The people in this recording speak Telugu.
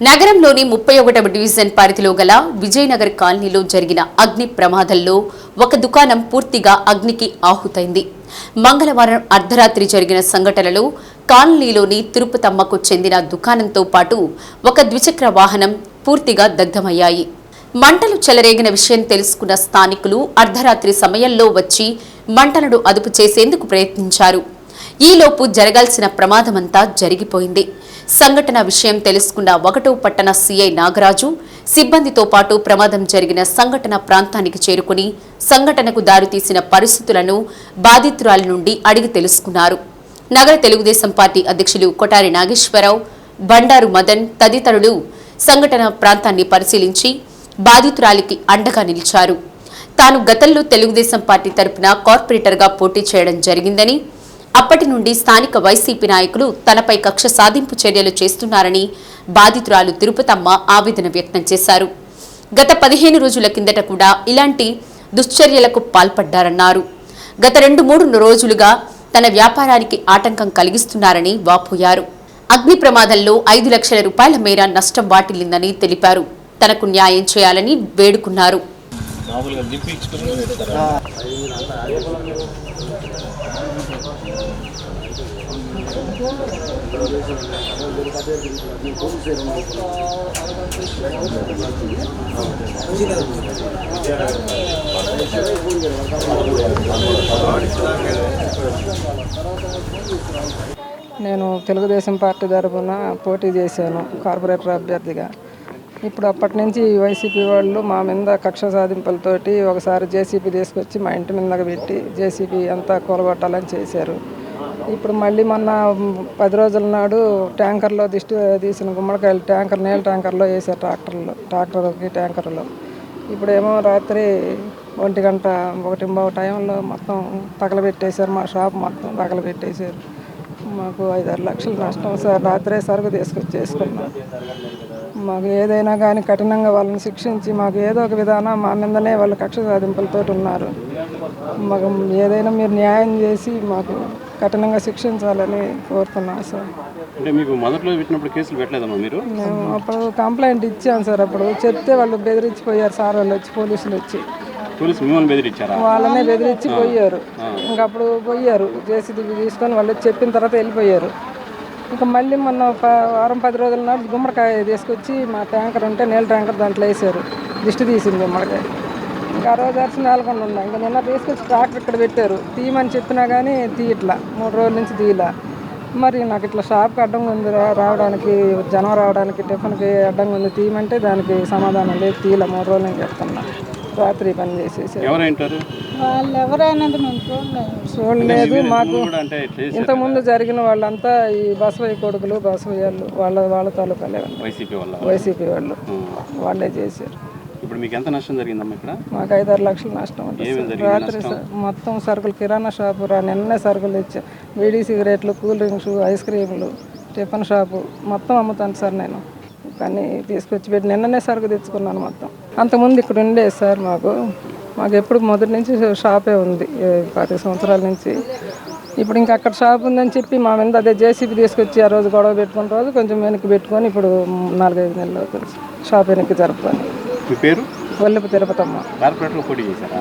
నగరంలోని ముప్పై ఒకటవ డివిజన్ పరిధిలో గల విజయనగర్ కాలనీలో జరిగిన అగ్ని ప్రమాదంలో ఒక దుకాణం పూర్తిగా అగ్నికి ఆహుతైంది. మంగళవారం అర్ధరాత్రి జరిగిన సంఘటనలో కాలనీలోని తిరుపతమ్మకు చెందిన దుకాణంతో పాటు ఒక ద్విచక్ర వాహనం పూర్తిగా దగ్ధమయ్యాయి. మంటలు చెలరేగిన విషయం తెలుసుకున్న స్థానికులు అర్ధరాత్రి సమయంలో వచ్చి మంటలను అదుపు చేసేందుకు ప్రయత్నించారు. ఈలోపు జరగాల్సిన ప్రమాదమంతా జరిగిపోయింది. సంఘటన విషయం తెలుసుకున్న ఒకటో పట్టణ సీఐ నాగరాజు సిబ్బందితో పాటు ప్రమాదం జరిగిన సంఘటన ప్రాంతానికి చేరుకుని సంఘటనకు దారితీసిన పరిస్థితులను బాధితురాలి నుండి అడిగి తెలుసుకున్నారు. నగర తెలుగుదేశం పార్టీ అధ్యక్షులు కొటారి నాగేశ్వరరావు బండారు మదన్ తదితరులు సంఘటన ప్రాంతాన్ని పరిశీలించి బాధితురాలికి అండగా నిలిచారు. తాను గతంలో తెలుగుదేశం పార్టీ తరపున కార్పొరేటర్గా పోటీ చేయడం జరిగిందని అప్పటి నుండి స్థానిక వైసీపీ నాయకులు తనపై కక్ష సాధింపు చర్యలు చేస్తున్నారని బాధితురాలు తిరుపతమ్మ ఆవేదన వ్యక్తం చేశారు. గత పదిహేను రోజుల కిందట కూడా ఇలాంటి దుశ్చర్యలకు పాల్పడ్డారన్నారు. గత రెండు మూడు రోజులుగా తన వ్యాపారానికి ఆటంకం కలిగిస్తున్నారని వాపోయారు. అగ్ని ప్రమాదంలో ఐదు లక్షల రూపాయల మేర నష్టం వాటిల్లిందని తెలిపారు. తనకు న్యాయం చేయాలని వేడుకున్నారు. మామూలుగా లిప్? నేను తెలుగుదేశం పార్టీ తరఫున పోటీ చేశాను కార్పొరేటర్ అభ్యర్థిగా ఇప్పుడు అప్పటి నుంచి వైసీపీ వాళ్ళు మా మీద కక్ష సాధింపులతోటి ఒకసారి జేసీపీ తీసుకొచ్చి మా ఇంటి మీద పెట్టి జేసీపీ అంతా కూలగొట్టాలని చేశారు. ఇప్పుడు మళ్ళీ మొన్న పది రోజుల నాడు ట్యాంకర్లో దిష్టి తీసిన గుమ్మడికాయలు ట్యాంకర్ నీళ్ళ ట్యాంకర్లో వేసారు ట్రాక్టర్లో ట్రాక్టర్కి ట్యాంకర్లో. ఇప్పుడేమో రాత్రి ఒంటి గంట ఒకటి టైంలో మొత్తం తగలబెట్టేశారు మా షాప్ మొత్తం తగలబెట్టేశారు. మాకు ఐదారు లక్షలు నష్టం సార్ రాత్రే సరుకు తీసుకొచ్చి చేసుకున్నాం మాకు ఏదైనా కానీ కఠినంగా వాళ్ళని శిక్షించి మాకు ఏదో ఒక విధానం మా మీదనే వాళ్ళు కక్ష సాధింపులతో ఉన్నారు. మాకు ఏదైనా మీరు న్యాయం చేసి మాకు కఠినంగా శిక్షించాలని కోరుతున్నాం సార్. అంటే మీకు మొదట్లో పెట్టినప్పుడు కేసులు పెట్టలేదమ్మా మీరు? మేము అప్పుడు కంప్లైంట్ ఇచ్చాం సార్ అప్పుడు. చెప్తే వాళ్ళు బెదిరించిపోయారు సార్ వాళ్ళు వచ్చి పోలీసులు వచ్చి. పోలీసు మిమ్మల్ని బెదిరించారా? వాళ్ళనే బెదిరించి పోయారు ఇంకా అప్పుడు పోయారు. జేసీబీ తీసుకొని వాళ్ళు చెప్పిన తర్వాత వెళ్ళిపోయారు. ఇంకా మళ్ళీ మొన్న ప- వారం పది రోజుల నాడు గుమ్మడికాయ తీసుకొచ్చి మా ట్యాంకర్ ఉంటే నీళ్ళ ట్యాంకర్ దాంట్లో వేసారు. దిష్టి తీసింది గుమ్మడికాయ. ఇంకా ఆ రోజు అరిసి నేలకొండ ఉన్నాయి ఇంకా నిన్న తీసుకొచ్చి ట్రాక్టర్ ఇక్కడ పెట్టారు. తీయమని చెప్పినా కానీ తీయట్లా. మూడు రోజుల నుంచి తీయలా. మరి నాకు ఇట్లా షాప్కి అడ్డంగా ఉంది రావడానికి జనం రావడానికి టిఫిన్కి అడ్డంగా ఉంది. తీయమంటే దానికి సమాధానం లేదు. తీయలే. మూడు రోజులు నేను చెప్తున్నా. రాత్రి పని చేసేసి ఎవరైంటారు? వాళ్ళు ఎవరైనా మేము చూడలేదు. చూడలేదు మాకు చేశారు? ఇంతకుముందు జరిగిన వాళ్ళంతా ఈ బసవయ్య కొడుకులు బసవయ్యలు వాళ్ళ వాళ్ళ తాలూకాలే వాళ్ళు వైసీపీ వల్ల వైసీపీ వాళ్ళు. వాళ్ళే చేశారు. ఇప్పుడు మీకు ఎంత నష్టం జరిగిందమ్మా ఇక్కడ? మాకు ఐదారు లక్షలు నష్టం రాత్రి సార్ మొత్తం సరుకులు కిరాణా షాపు రా నిన్నే సరుకులు తెచ్చా. బీడీ సిగరెట్లు కూల్ డ్రింక్స్ ఐస్ క్రీములు టిఫిన్ షాపు మొత్తం అమ్ముతాను సార్ నేను. కానీ తీసుకొచ్చి పెట్టి నిన్ననే సరుకు తెచ్చుకున్నాను మొత్తం. అంతకుముందు ఇక్కడ ఉండేది సార్ మాకు. మాకు ఎప్పుడు మొదటి నుంచి షాపే ఉంది. పది సంవత్సరాల నుంచి. ఇప్పుడు ఇంకా అక్కడ షాప్ ఉందని చెప్పి మా మీద అదే జేసీబీ తీసుకొచ్చి ఆ రోజు గొడవ పెట్టుకున్న రోజు కొంచెం వెనక్కి పెట్టుకొని ఇప్పుడు నాలుగైదు నెలలు అవుతుంది. షాప్ వెనక్కి జరుపుకొని మీ పేరు? వల్లపు తిరుపతమ్మ. పోటీ చేశారా.